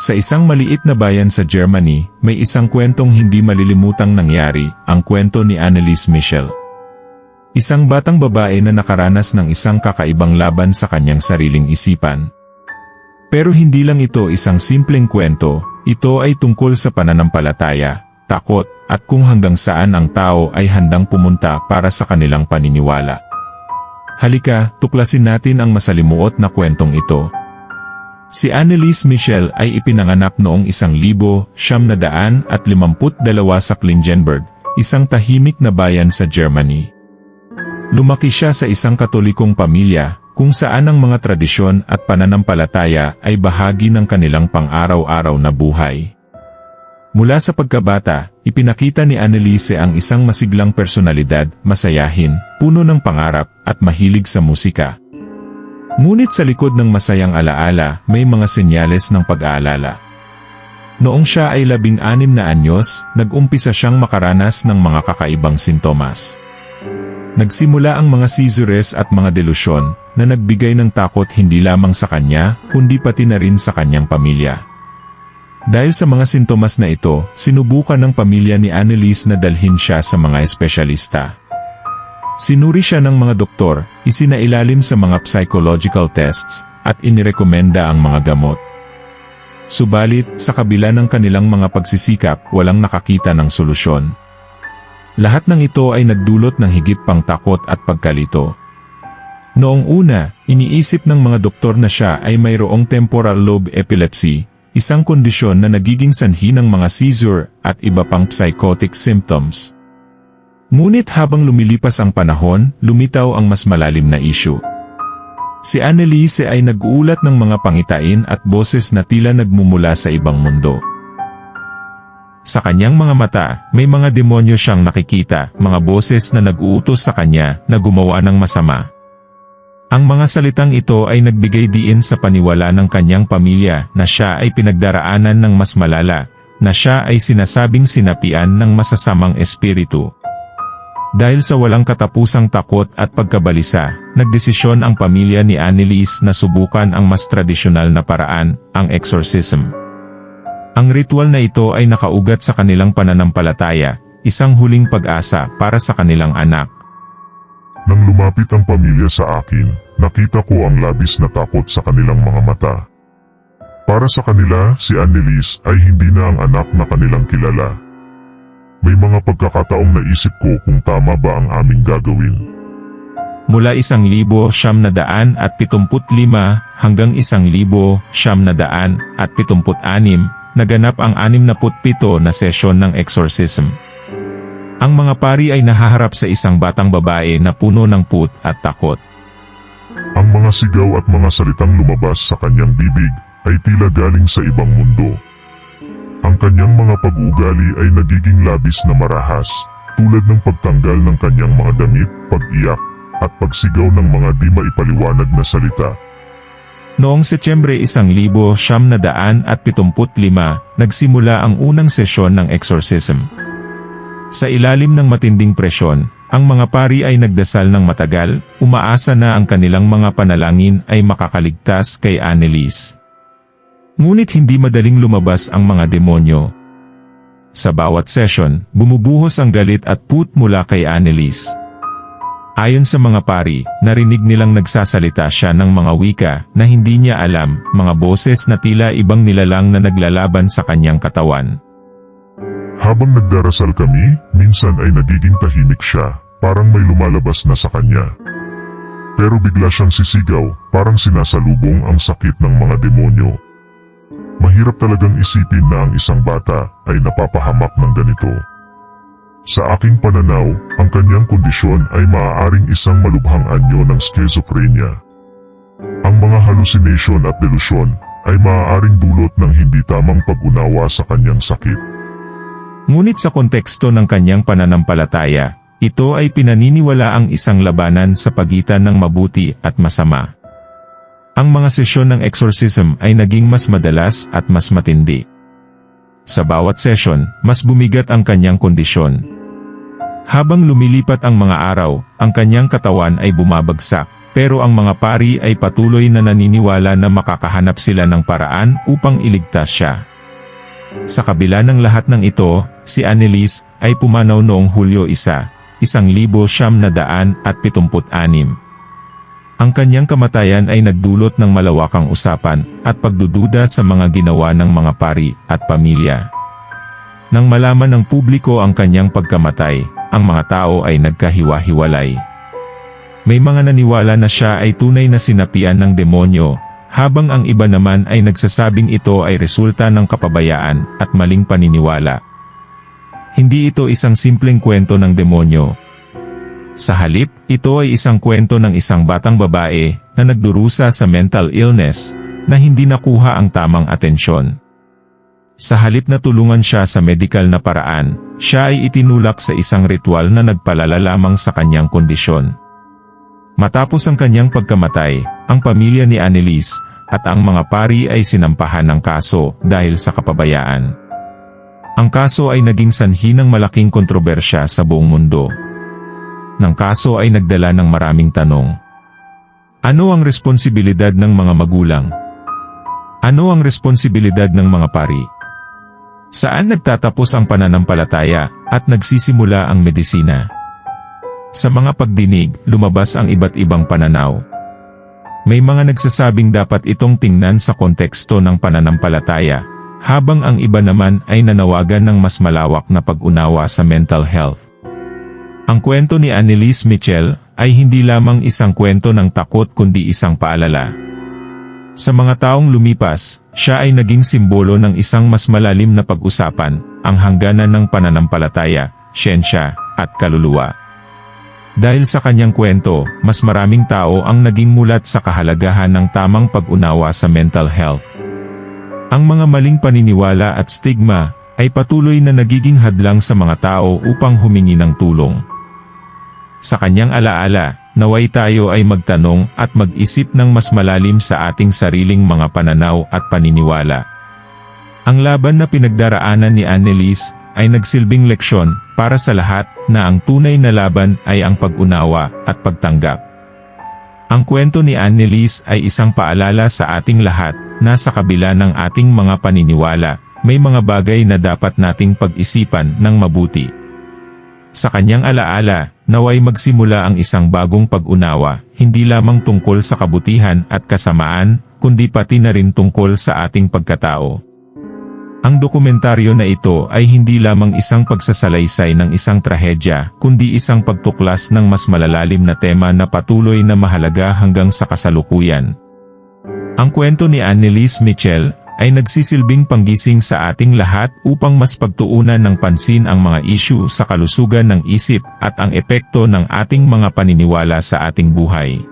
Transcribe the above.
Sa isang maliit na bayan sa Germany, may isang kwentong hindi malilimutang nangyari, ang kwento ni Annelies Michel. Isang batang babae na nakaranas ng isang kakaibang laban sa kanyang sariling isipan. Pero hindi lang ito isang simpleng kwento, ito ay tungkol sa pananampalataya, takot, at kung hanggang saan ang tao ay handang pumunta para sa kanilang paniniwala. Halika, tuklasin natin ang masalimuot na kwentong ito. Si Annelies Michel ay ipinanganak noong isang libo, siyam na daan at limamput dalawa sa Klingenberg, isang tahimik na bayan sa Germany. Lumaki siya sa isang katolikong pamilya, kung saan ang mga tradisyon at pananampalataya ay bahagi ng kanilang pang-araw-araw na buhay. Mula sa pagkabata, ipinakita ni Anneliese ang isang masiglang personalidad, masayahin, puno ng pangarap, at mahilig sa musika. Ngunit sa likod ng masayang alaala, may mga senyales ng pag-aalala. Noong siya ay labing-anim na anyos, nag-umpisa siyang makaranas ng mga kakaibang sintomas. Nagsimula ang mga seizures at mga delusyon na nagbigay ng takot hindi lamang sa kanya, kundi pati na rin sa kanyang pamilya. Dahil sa mga sintomas na ito, sinubukan ng pamilya ni Annelies na dalhin siya sa mga espesyalista. Sinuri siya ng mga doktor, isinailalim sa mga psychological tests, at inirekomenda ang mga gamot. Subalit, sa kabila ng kanilang mga pagsisikap, walang nakakita ng solusyon. Lahat ng ito ay nagdulot ng higit pang takot at pagkalito. Noong una, iniisip ng mga doktor na siya ay mayroong temporal lobe epilepsy, isang kondisyon na nagiging sanhi ng mga seizure at iba pang psychotic symptoms. Ngunit habang lumilipas ang panahon, lumitaw ang mas malalim na issue. Si Anneliese ay nag-uulat ng mga pangitain at boses na tila nagmumula sa ibang mundo. Sa kanyang mga mata, may mga demonyo siyang nakikita, mga boses na nag-uutos sa kanya na gumawa ng masama. Ang mga salitang ito ay nagbigay diin sa paniwala ng kanyang pamilya na siya ay pinagdaraanan ng mas malala, na siya ay sinasabing sinapian ng masasamang espiritu. Dahil sa walang katapusang takot at pagkabalisa, nagdesisyon ang pamilya ni Annelies na subukan ang mas tradisyonal na paraan, ang exorcism. Ang ritual na ito ay nakaugat sa kanilang pananampalataya, isang huling pag-asa para sa kanilang anak. Nang lumapit ang pamilya sa akin, nakita ko ang labis na takot sa kanilang mga mata. Para sa kanila, si Annelies ay hindi na ang anak na kanilang kilala. May mga pagkakataong naisip ko kung tama ba ang aming gagawin. Mula isang libo siyam na daan at pitumput lima hanggang isang libo siyam na daan at pitumput anim, naganap ang anim na putpito na sesyon ng exorcism. Ang mga pari ay nahaharap sa isang batang babae na puno ng put at takot. Ang mga sigaw at mga salitang lumabas sa kanyang bibig ay tila galing sa ibang mundo. Ang kanyang mga pag-uugali ay nagiging labis na marahas, tulad ng pagtanggal ng kanyang mga damit, pag-iyak, at pagsigaw ng mga di maipaliwanag na salita. Noong Setyembre isang libo siyam na daan at pitumput lima, nagsimula ang unang sesyon ng exorcism. Sa ilalim ng matinding presyon, ang mga pari ay nagdasal ng matagal, umaasa na ang kanilang mga panalangin ay makakaligtas kay Annelies. Ngunit hindi madaling lumabas ang mga demonyo. Sa bawat session, bumubuhos ang galit at put mula kay Annelies. Ayon sa mga pari, narinig nilang nagsasalita siya ng mga wika na hindi niya alam, mga boses na tila ibang nilalang na naglalaban sa kanyang katawan. Habang nagdarasal kami, minsan ay nagiging tahimik siya, parang may lumalabas na sa kanya. Pero bigla siyang sisigaw, parang sinasalubong ang sakit ng mga demonyo. Mahirap talagang isipin na ang isang bata ay napapahamak ng ganito. Sa aking pananaw, ang kanyang kondisyon ay maaaring isang malubhang anyo ng schizophrenia. Ang mga hallucination at delusyon ay maaaring dulot ng hindi tamang pag-unawa sa kanyang sakit. Ngunit sa konteksto ng kanyang pananampalataya, ito ay pinaniniwala ang isang labanan sa pagitan ng mabuti at masama. Ang mga sesyon ng exorcism ay naging mas madalas at mas matindi. Sa bawat sesyon, mas bumigat ang kanyang kondisyon. Habang lumilipat ang mga araw, ang kanyang katawan ay bumabagsak, pero ang mga pari ay patuloy na naniniwala na makakahanap sila ng paraan upang iligtas siya. Sa kabila ng lahat ng ito, si Annelise ay pumanaw noong Hulyo 1, 1976. Ang kanyang kamatayan ay nagdulot ng malawakang usapan at pagdududa sa mga ginawa ng mga pari at pamilya. Nang malaman ng publiko ang kanyang pagkamatay, ang mga tao ay nagkahiwa-hiwalay. May mga naniwala na siya ay tunay na sinapian ng demonyo, habang ang iba naman ay nagsasabing ito ay resulta ng kapabayaan at maling paniniwala. Hindi ito isang simpleng kwento ng demonyo. Sa halip, ito ay isang kwento ng isang batang babae na nagdurusa sa mental illness na hindi nakuha ang tamang atensyon. Sa halip na tulungan siya sa medical na paraan, siya ay itinulak sa isang ritual na nagpalala lamang sa kanyang kondisyon. Matapos ang kanyang pagkamatay, ang pamilya ni Annelies at ang mga pari ay sinampahan ng kaso dahil sa kapabayaan. Ang kaso ay naging sanhi ng malaking kontrobersya sa buong mundo. Nang kaso ay nagdala ng maraming tanong. Ano ang responsibilidad ng mga magulang? Ano ang responsibilidad ng mga pari? Saan nagtatapos ang pananampalataya at nagsisimula ang medisina? Sa mga pagdinig, lumabas ang iba't ibang pananaw. May mga nagsasabing dapat itong tingnan sa konteksto ng pananampalataya, habang ang iba naman ay nanawagan ng mas malawak na pag-unawa sa mental health. Ang kwento ni Annelies Mitchell ay hindi lamang isang kwento ng takot kundi isang paalala. Sa mga taong lumipas, siya ay naging simbolo ng isang mas malalim na pag-usapan, ang hangganan ng pananampalataya, siyensya, at kaluluwa. Dahil sa kanyang kwento, mas maraming tao ang naging mulat sa kahalagahan ng tamang pag-unawa sa mental health. Ang mga maling paniniwala at stigma ay patuloy na nagiging hadlang sa mga tao upang humingi ng tulong. Sa kanyang alaala, naway tayo ay magtanong at mag-isip ng mas malalim sa ating sariling mga pananaw at paniniwala. Ang laban na pinagdaraanan ni Annelies ay nagsilbing leksyon para sa lahat na ang tunay na laban ay ang pag-unawa at pagtanggap. Ang kwento ni Annelies ay isang paalala sa ating lahat na sa kabila ng ating mga paniniwala, may mga bagay na dapat nating pag-isipan ng mabuti. Sa kanyang alaala, naway magsimula ang isang bagong pag-unawa, hindi lamang tungkol sa kabutihan at kasamaan, kundi pati na rin tungkol sa ating pagkatao. Ang dokumentaryo na ito ay hindi lamang isang pagsasalaysay ng isang trahedya, kundi isang pagtuklas ng mas malalalim na tema na patuloy na mahalaga hanggang sa kasalukuyan. Ang kwento ni Annelies Mitchell ay nagsisilbing panggising sa ating lahat upang mas pagtuunan ng pansin ang mga isyu sa kalusugan ng isip at ang epekto ng ating mga paniniwala sa ating buhay.